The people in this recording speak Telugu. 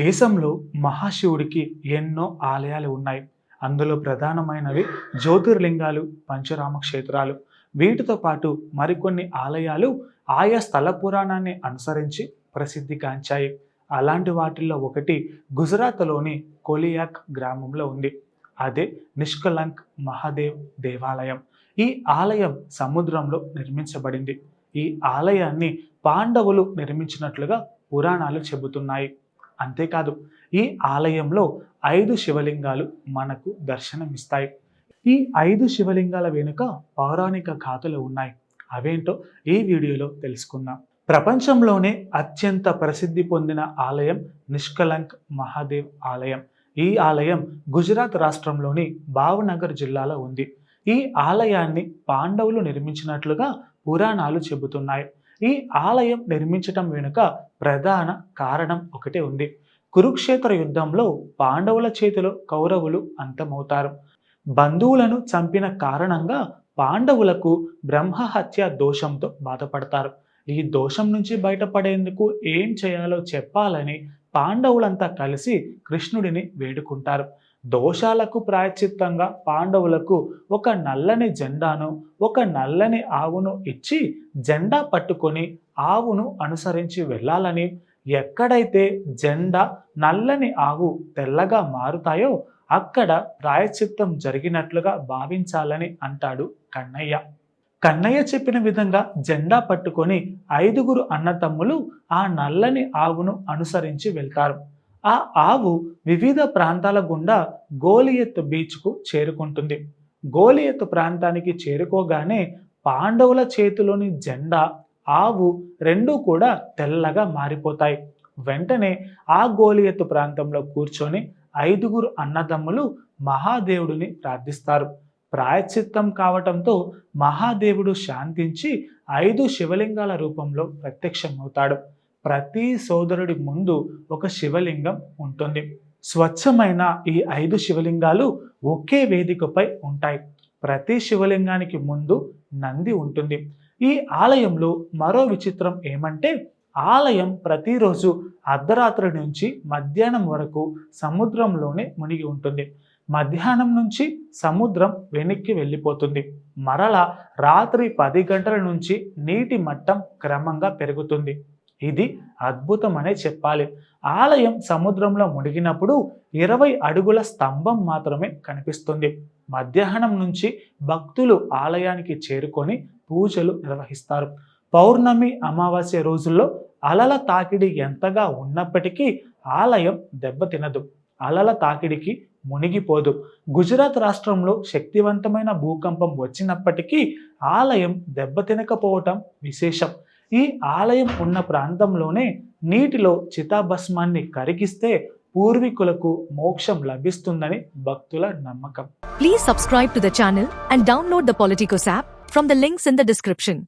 దేశంలో మహాశివుడికి ఎన్నో ఆలయాలు ఉన్నాయి. అందులో ప్రధానమైనవి జ్యోతిర్లింగాలు పంచరామ క్షేత్రాలు. వీటితో పాటు మరికొన్ని ఆలయాలు ఆయా స్థల పురాణాన్ని అనుసరించి ప్రసిద్ధిగాంచాయి అలాంటి వాటిల్లో ఒకటి గుజరాత్లోని కొలియాక్ గ్రామంలో ఉంది. అదే నిష్కలంక్ మహాదేవ్ దేవాలయం. ఈ ఆలయం సముద్రంలో నిర్మించబడింది. ఈ ఆలయాన్ని పాండవులు నిర్మించినట్లుగా పురాణాలు చెబుతున్నాయి. అంతేకాదు ఈ ఆలయంలో ఐదు శివలింగాలు మనకు దర్శనమిస్తాయి. ఈ ఐదు శివలింగాల వెనుక పౌరాణిక గాథలు ఉన్నాయి. అవేంటో ఈ వీడియోలో తెలుసుకుందాం. ప్రపంచంలోనే అత్యంత ప్రసిద్ధి పొందిన ఆలయం నిష్కలంక్ మహాదేవ్ ఆలయం. ఈ ఆలయం గుజరాత్ రాష్ట్రంలోని భావనగర్ జిల్లాలో ఉంది. ఈ ఆలయాన్ని పాండవులు నిర్మించినట్లుగా పురాణాలు చెబుతున్నాయి. ఈ ఆలయం నిర్మించటం వెనుక ప్రధాన కారణం ఒకటే ఉంది. కురుక్షేత్ర యుద్ధంలో పాండవుల చేతిలో కౌరవులు అంతమవుతారు. బంధువులను చంపిన కారణంగా పాండవులకు బ్రహ్మహత్య దోషంతో బాధపడతారు. ఈ దోషం నుంచి బయటపడేందుకు ఏం చేయాలో చెప్పాలని పాండవులంతా కలిసి కృష్ణుడిని వేడుకుంటారు. దోషాలకు ప్రాయశ్చిత్తంగా పాండవులకు ఒక నల్లని జెండాను ఒక నల్లని ఆవును ఇచ్చి జెండా పట్టుకొని ఆవును అనుసరించి వెళ్ళాలని. ఎక్కడైతే జెండా నల్లని ఆవు తెల్లగా మారుతాయో అక్కడ ప్రాయశ్చిత్తం జరిగినట్లుగా భావించాలని అంటాడు కన్నయ్య. కన్నయ్య చెప్పిన విధంగా జెండా పట్టుకొని ఐదుగురు అన్నతమ్ములు ఆ నల్లని ఆవును అనుసరించి వెళ్తారు. ఆ ఆవు వివిధ ప్రాంతాల గుండా గోలియత్ బీచ్కు చేరుకుంటుంది. గోలియత్ ప్రాంతానికి చేరుకోగానే పాండవుల చేతిలోని జెండా ఆవు రెండూ కూడా తెల్లగా మారిపోతాయి. వెంటనే ఆ గోలియత్ ప్రాంతంలో కూర్చొని ఐదుగురు అన్నదమ్ములు మహాదేవుడిని ప్రార్థిస్తారు. ప్రాయశ్చిత్తం కావటంతో మహాదేవుడు శాంతించి ఐదు శివలింగాల రూపంలో ప్రత్యక్షమవుతాడు. ప్రతి సోదరుడి ముందు ఒక శివలింగం ఉంటుంది. స్వచ్ఛమైన ఈ ఐదు శివలింగాలు ఒకే వేదికపై ఉంటాయి. ప్రతి శివలింగానికి ముందు నంది ఉంటుంది. ఈ ఆలయంలో మరో విచిత్రం ఏమంటే ఆలయం ప్రతిరోజు అర్ధరాత్రి నుంచి మధ్యాహ్నం వరకు సముద్రంలోనే మునిగి ఉంటుంది. మధ్యాహ్నం నుంచి సముద్రం వెనక్కి వెళ్ళిపోతుంది. మరలా రాత్రి పది గంటల నుంచి నీటి మట్టం క్రమంగా పెరుగుతుంది. ఇది అద్భుతం అనే చెప్పాలి. ఆలయం సముద్రంలో మునిగినప్పుడు ఇరవై అడుగుల స్తంభం మాత్రమే కనిపిస్తుంది. మధ్యాహ్నం నుంచి భక్తులు ఆలయానికి చేరుకొని పూజలు నిర్వహిస్తారు. పౌర్ణమి అమావాస్య రోజుల్లో అలల తాకిడి ఎంతగా ఉన్నప్పటికీ ఆలయం దెబ్బతినదు. అలల తాకిడికి మునిగిపోదు. గుజరాత్ రాష్ట్రంలో శక్తివంతమైన భూకంపం వచ్చినప్పటికీ ఆలయం దెబ్బతినకపోవటం విశేషం. ఈ ఆలయం ఉన్న ప్రాంతంలోనే నీటిలో చితాభస్మాన్ని కరిగిస్తే పూర్వీకులకు మోక్షం లభిస్తుందని భక్తుల నమ్మకం. Please subscribe to the and download the politicos app from the links in the description